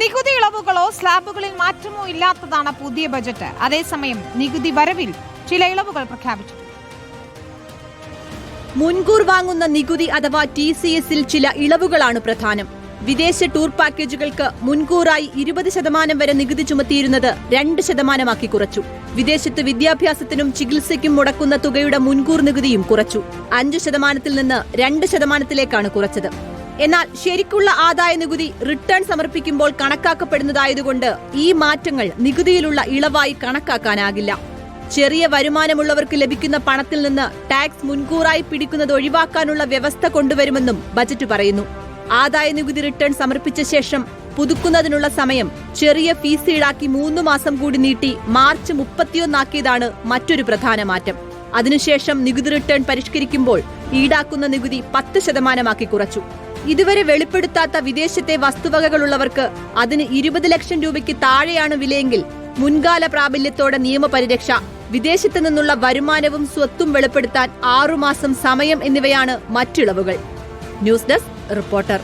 നികുതി ഇളവുകളോ സ്ലാബുകളിൽ മാറ്റമോ ഇല്ലാത്തതാണ് പുതിയ ബജറ്റ്. അതേസമയം നികുതി വരവിൽ ചില ഇളവുകൾ പ്രഖ്യാപിച്ചു. മുൻകൂർ വാങ്ങുന്ന നികുതി അഥവാ ടി സി എസിൽ ചില ഇളവുകളാണ് പ്രധാനം. വിദേശ ടൂർ പാക്കേജുകൾക്ക് മുൻകൂറായി ഇരുപത് ശതമാനം വരെ നികുതി ചുമത്തിയിരുന്നത് രണ്ട് ശതമാനമാക്കി കുറച്ചു. വിദേശത്ത് വിദ്യാഭ്യാസത്തിനും ചികിത്സയ്ക്കും മുടക്കുന്ന തുകയുടെ മുൻകൂർ നികുതിയും കുറച്ചു. അഞ്ച് ശതമാനത്തിൽ നിന്ന് രണ്ട് ശതമാനത്തിലേക്കാണ് കുറച്ചത്. എന്നാൽ ശരിക്കുള്ള ആദായ നികുതി റിട്ടേൺ സമർപ്പിക്കുമ്പോൾ കണക്കാക്കപ്പെടുന്നതായതുകൊണ്ട് ഈ മാറ്റങ്ങൾ നികുതിയിലുള്ള ഇളവായി കണക്കാക്കാനാകില്ല. ചെറിയ വരുമാനമുള്ളവർക്ക് ലഭിക്കുന്ന പണത്തിൽ നിന്ന് ടാക്സ് മുൻകൂറായി പിടിക്കുന്നത് ഒഴിവാക്കാനുള്ള വ്യവസ്ഥ കൊണ്ടുവരുമെന്നും ബജറ്റ് പറയുന്നു. ആദായ നികുതി റിട്ടേൺ സമർപ്പിച്ച ശേഷം പുതുക്കുന്നതിനുള്ള സമയം ചെറിയ ഫീസ് ഈടാക്കി മൂന്ന് മാസം കൂടി നീട്ടി മാർച്ച് മുപ്പത്തിയൊന്നാക്കിയതാണ് മറ്റൊരു പ്രധാന മാറ്റം. അതിനുശേഷം നികുതി റിട്ടേൺ പരിഷ്കരിക്കുമ്പോൾ ഈടാക്കുന്ന നികുതി പത്ത് ശതമാനമാക്കി കുറച്ചു. ഇതുവരെ വെളിപ്പെടുത്താത്ത വിദേശത്തെ വസ്തുവകകളുള്ളവർക്ക് അതിന് ഇരുപത് ലക്ഷം രൂപയ്ക്ക് താഴെയാണ് വിലയെങ്കിൽ മുൻകാല പ്രാബല്യത്തോടെ നിയമപരിരക്ഷ വിദേശത്തു നിന്നുള്ള വരുമാനവും സ്വത്തും വെളിപ്പെടുത്താൻ ആറുമാസം സമയം എന്നിവയാണ് മറ്റിളവുകൾ. News desk reporter.